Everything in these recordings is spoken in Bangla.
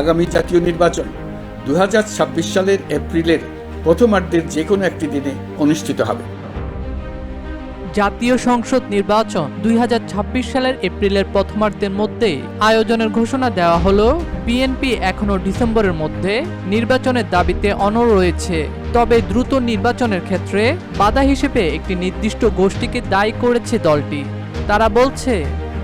আগামী জাতীয় নির্বাচন দু হাজার ছাব্বিশ সালের এপ্রিলের প্রথমার্ধের যে কোনো একটি দিনে অনুষ্ঠিত হবে। জাতীয় সংসদ নির্বাচন দুই হাজার ছাব্বিশ সালের এপ্রিলের প্রথমার্ধের মধ্যে আয়োজনের ঘোষণা দেওয়া হলো, বিএনপি এখনও ডিসেম্বরের মধ্যে নির্বাচনের দাবিতে অনড় রয়েছে। তবে দ্রুত নির্বাচনের ক্ষেত্রে বাধা হিসেবে একটি নির্দিষ্ট গোষ্ঠীকে দায়ী করেছে দলটি। তারা বলছে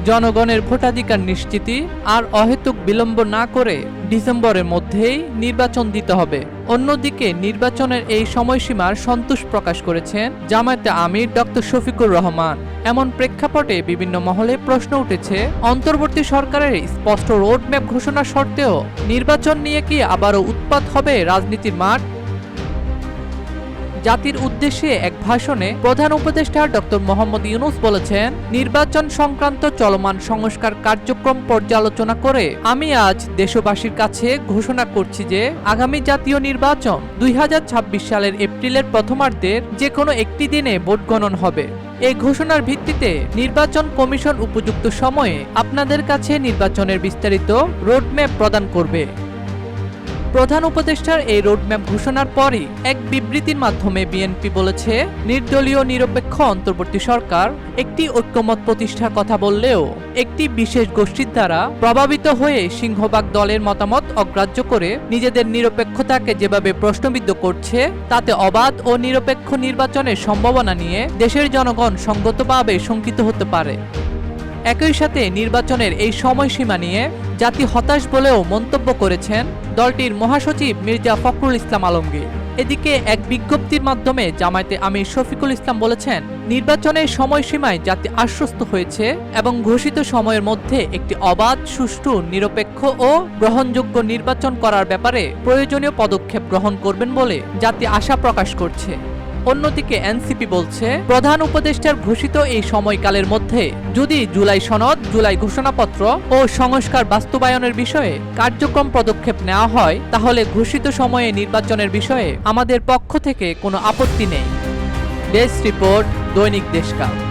জনগণের ভোটাধিকার নিশ্চিতি আর অহেতুক বিলম্ব না করে ডিসেম্বরের মধ্যেই নির্বাচন দিতে হবে। অন্যদিকে নির্বাচনের এই সময়সীমার সন্তোষ প্রকাশ করেছেন জামায়াতে আমির ডক্টর শফিকুর রহমান। এমন প্রেক্ষাপটে বিভিন্ন মহলে প্রশ্ন উঠেছে, অন্তর্বর্তী সরকারের স্পষ্ট রোডম্যাপ ঘোষণা সত্ত্বেও নির্বাচন নিয়ে কি আবারও উৎপাত হবে রাজনীতির মাঠ? জাতির উদ্দেশ্যে এক ভাষণে প্রধান উপদেষ্টা ডক্টর মোহাম্মদ ইউনুস বলেছেন, নির্বাচন সংক্রান্ত চলমান সংস্কার কার্যক্রম পর্যালোচনা করে আমি আজ দেশবাসীর কাছে ঘোষণা করছি যে, আগামী জাতীয় নির্বাচন দুই হাজার ছাব্বিশ সালের এপ্রিলের প্রথমার্ধের যে কোনো একটি দিনে ভোট গণন হবে। এই ঘোষণার ভিত্তিতে নির্বাচন কমিশন উপযুক্ত সময়ে আপনাদের কাছে নির্বাচনের বিস্তারিত রোডম্যাপ প্রদান করবে। প্রধান উপদেষ্টার এই রোডম্যাপ ঘোষণার পরই এক বিবৃতির মাধ্যমে বিএনপি বলেছে, নির্দলীয় নিরপেক্ষ অন্তর্বর্তী সরকার একটি ঐক্যমত প্রতিষ্ঠার কথা বললেও একটি বিশেষ গোষ্ঠীর দ্বারা প্রভাবিত হয়ে সিংহবাগ দলের মতামত অগ্রাহ্য করে নিজেদের নিরপেক্ষতাকে যেভাবে প্রশ্নবিদ্ধ করছে, তাতে অবাধ ও নিরপেক্ষ নির্বাচনের সম্ভাবনা নিয়ে দেশের জনগণ সঙ্গতভাবে শঙ্কিত হতে পারে। একই সাথে নির্বাচনের এই সময়সীমা নিয়ে জাতি হতাশ বলেও মন্তব্য করেছেন দলটির মহাসচিব মির্জা ফখরুল ইসলাম আলমগীর। এদিকে এক বিজ্ঞপ্তির মাধ্যমে জামায়াতে আমির শফিকুল ইসলাম বলেছেন, নির্বাচনের সময়সীমায় জাতি আশ্বস্ত হয়েছে এবং ঘোষিত সময়ের মধ্যে একটি অবাধ, সুষ্ঠু, নিরপেক্ষ ও গ্রহণযোগ্য নির্বাচন করার ব্যাপারে প্রয়োজনীয় পদক্ষেপ গ্রহণ করবেন বলে জাতি আশা প্রকাশ করছে। অন্যদিকে এনসিপি বলছে, প্রধান উপদেষ্টার ঘোষিত এই সময়কালের মধ্যে যদি জুলাই সনদ, জুলাই ঘোষণাপত্র ও সংস্কার বাস্তবায়নের বিষয়ে কার্যক্রম পদক্ষেপ নেওয়া হয়, তাহলে ঘোষিত সময়ে নির্বাচনের বিষয়ে আমাদের পক্ষ থেকে কোনো আপত্তি নেই। ডেস্ক রিপোর্ট দৈনিক দেশকাল।